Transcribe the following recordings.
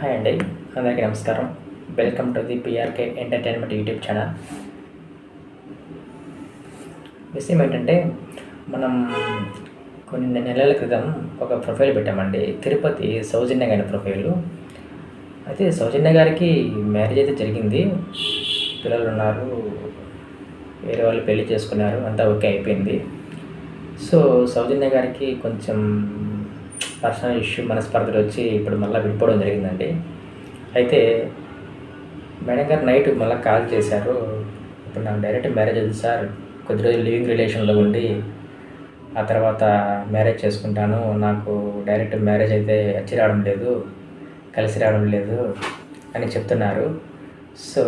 Hi అండి. అందరికీ నమస్కారం. Welcome to the PRK entertainment YouTube channel విషయం ఏంటంటే మనం కొన్ని నెలల క్రితం ఒక ప్రొఫైల్ పెట్టామండి. తిరుపతి సౌజన్య గారి ప్రొఫైల్ అయితే సౌజన్య గారికి మ్యారేజ్ అయితే జరిగింది. పిల్లలు ఉన్నారు. వేరే వాళ్ళు పెళ్ళి చేసుకున్నారు. అంతా ఓకే అయిపోయింది. సో సౌజన్య గారికి కొంచెం పర్సనల్ ఇష్యూ మనస్పర్ధలు వచ్చి ఇప్పుడు మళ్ళీ విడిపోవడం జరిగిందండి. అయితే మేడం గారు నైట్ మళ్ళీ కాల్ చేశారు. ఇప్పుడు నాకు డైరెక్ట్ మ్యారేజ్ ఉంది సార్. కొద్ది రోజులు లివింగ్ రిలేషన్లో ఉండి ఆ తర్వాత మ్యారేజ్ చేసుకుంటాను. నాకు డైరెక్ట్ మ్యారేజ్ అయితే వచ్చి రావడం లేదు కలిసి రావడం లేదు అని చెప్తున్నారు. సో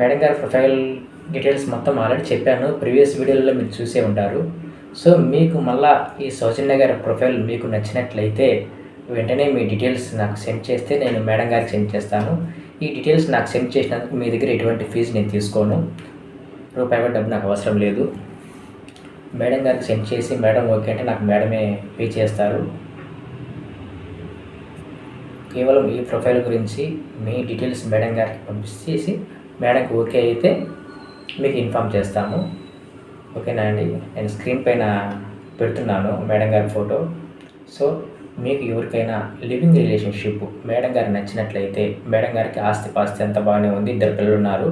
మేడం గారి ప్రొఫైల్ డీటెయిల్స్ మొత్తం ఆల్రెడీ చెప్పాను. ప్రీవియస్ వీడియోలో మీరు చూసే ఉంటారు. సో మీకు మళ్ళా ఈ సౌజన్య గారి ప్రొఫైల్ మీకు నచ్చినట్లయితే వెంటనే మీ డీటెయిల్స్ నాకు సెండ్ చేస్తే నేను మేడం గారికి సెండ్ చేస్తాను. ఈ డీటెయిల్స్ నాకు సెండ్ చేసినందుకు మీ దగ్గర ఎటువంటి ఫీజు నేను తీసుకోను. రూపాయి డబ్బు నాకు అవసరం లేదు. మేడం గారికి సెండ్ చేసి మేడం ఓకే అంటే నాకు మేడమే పే చేస్తారు. కేవలం ఈ ప్రొఫైల్ గురించి మీ డీటెయిల్స్ మేడం గారికి పంపించేసి మేడంకి ఓకే అయితే మీకు ఇన్ఫామ్ చేస్తాము. ఓకేనా అండి నేను స్క్రీన్ పైన పెడుతున్నాను మేడం గారి ఫోటో. సో మీకు ఎవరికైనా లివింగ్ రిలేషన్షిప్ మేడం గారికి నచ్చినట్లయితే మేడం గారికి ఆస్తి పాస్తి అంత బాగానే ఉంది ఇద్దరు పిల్లలు ఉన్నారు.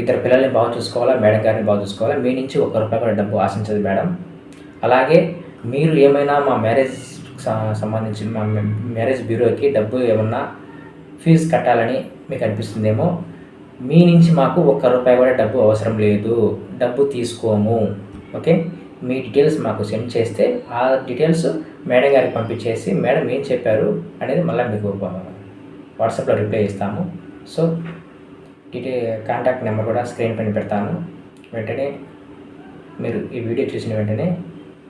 ఇద్దరు పిల్లల్ని బాగా చూసుకోవాలా మేడం గారిని బాగా చూసుకోవాలా మీ నుంచి ఒక రూపాయి కూడా డబ్బు ఆశించదు మేడం. అలాగే మీరు ఏమైనా మా మ్యారేజ్ సంబంధించి మా మ్యారేజ్ బ్యూరోకి డబ్బు ఏమన్నా ఫీజు కట్టాలని మీకు అనిపిస్తుందేమో మీ నుంచి మాకు ఒక్క రూపాయి కూడా డబ్బు అవసరం లేదు. డబ్బు తీసుకోము. ఓకే? మీ డీటెయిల్స్ మాకు సెండ్ చేస్తే ఆ డీటెయిల్స్ మేడం గారికి పంపించేసి మేడం ఏం చెప్పారు అనేది మళ్ళీ మీకు వాట్సాప్లో రిప్లై ఇస్తాము. సో డీటెయి కాంటాక్ట్ నెంబర్ కూడా స్క్రీన్ పైన పెడతాను. వెంటనే మీరు ఈ వీడియో చూసిన వెంటనే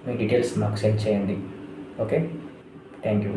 మీ డీటెయిల్స్ మాకు సెండ్ చేయండి. ఓకే? Thank you.